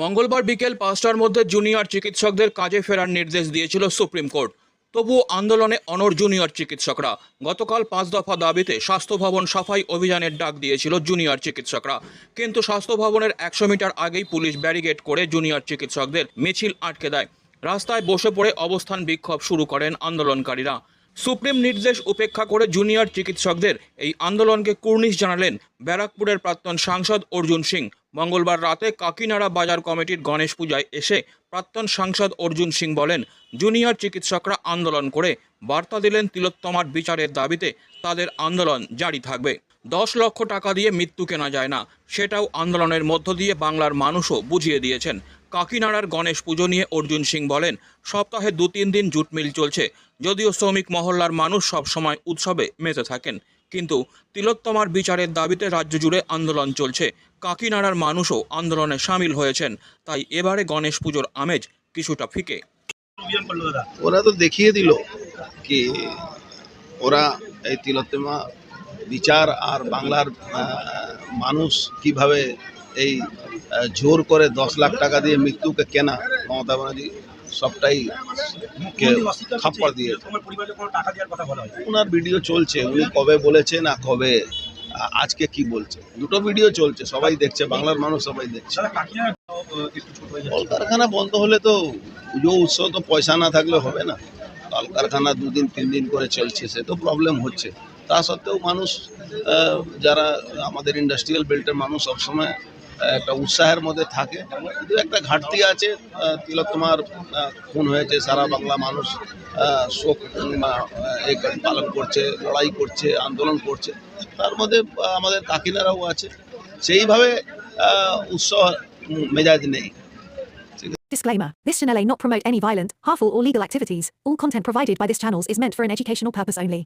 মঙ্গলবার বিকেল পাঁচটার মধ্যে জুনিয়র চিকিৎসকদের কাজে ফেরার নির্দেশ দিয়েছিল সুপ্রিম কোর্ট। তবুও আন্দোলনে অনর জুনিয়র চিকিৎসকরা। গতকাল পাঁচ দফা দাবিতে স্বাস্থ্য ভবন সাফাই অভিযানের ডাক দিয়েছিল জুনিয়র চিকিৎসকরা। কিন্তু স্বাস্থ্য ভবনের একশো মিটার আগেই পুলিশ ব্যারিকেড করে জুনিয়র চিকিৎসকদের মিছিল আটকে দেয়। রাস্তায় বসে পড়ে অবস্থান বিক্ষোভ শুরু করেন আন্দোলনকারীরা। সুপ্রিম নির্দেশ উপেক্ষা করে জুনিয়র চিকিৎসকদের এই আন্দোলনকে কুর্নিশ জানালেন ব্যারাকপুরের প্রাক্তন সাংসদ অর্জুন সিং। মঙ্গলবার রাতে কাকিনাড়া বাজার কমিটির গণেশ পূজায় এসে প্রাক্তন সাংসদ অর্জুন সিং বলেন, জুনিয়র চিকিৎসকরা আন্দোলন করে বার্তা দিলেন তিলোত্তমার বিচারের দাবিতে তাদের আন্দোলন জারি থাকবে। দশ লক্ষ টাকা দিয়ে মৃত্যু কেনা যায় না। সেটাও আন্দোলনের মধ্য দিয়ে বাংলার মানুষও বুঝিয়ে দিয়েছেন। কাকিনাড়ার গণেশ পুজো নিয়ে অর্জুন সিং বলেন, সপ্তাহে দু তিন দিন জুট মিল চলছে। যদিও শ্রমিক মহল্লার মানুষ সব সময় উৎসবে মেতে থাকেন। কিন্তু তিলোত্তমার বিচারের দাবিতে রাজ্য জুড়ে আন্দোলন চলছে। কাকিনাড়ার মানুষও আন্দোলনে সামিল হয়েছেন। তাই এবারে গণেশ পুজোর আমেজ কিছুটা ফিকে। ওরা তো দেখিয়ে দিল কি ওরা এই তিলোত্তমা বিচার আর বাংলার মানুষ কীভাবে এই জোর করে দশ লাখ টাকা দিয়ে মৃত্যুকে কেনা মমতা ব্যানার্জি সবটাই কে খাপ্পা দিয়ে ওনার ভিডিও চলছে উনি কবে বলেছে না কবে আজকে কি বলছে? দুটো ভিডিও চলছে সবাই দেখছে বাংলার মানুষ সবাই দেখছে। কলকারখানা বন্ধ হলে তো পুজো উৎসব তো পয়সা না থাকলে হবে না। কলকারখানা দুদিন তিন দিন করে চলছে সে তো প্রবলেম হচ্ছে। তা সত্ত্বেও মানুষ যারা আমাদের ইন্ডাস্ট্রিয়াল বেল্টের মানুষ সবসময় একটা উৎসাহের মধ্যে থাকে একটা ঘাটতি আছে তিলোত্তমার খুন হয়েছে সারা বাংলা মানুষ শোক পালন করছে লড়াই করছে আন্দোলন করছে তার মধ্যে আমাদের কাকিনারাও আছে সেইভাবে উৎসাহ মেজাজ নেই Disclaimer This channel may not promote any violent, harmful, or legal activities. All content provided by this channel is meant for an educational purpose only.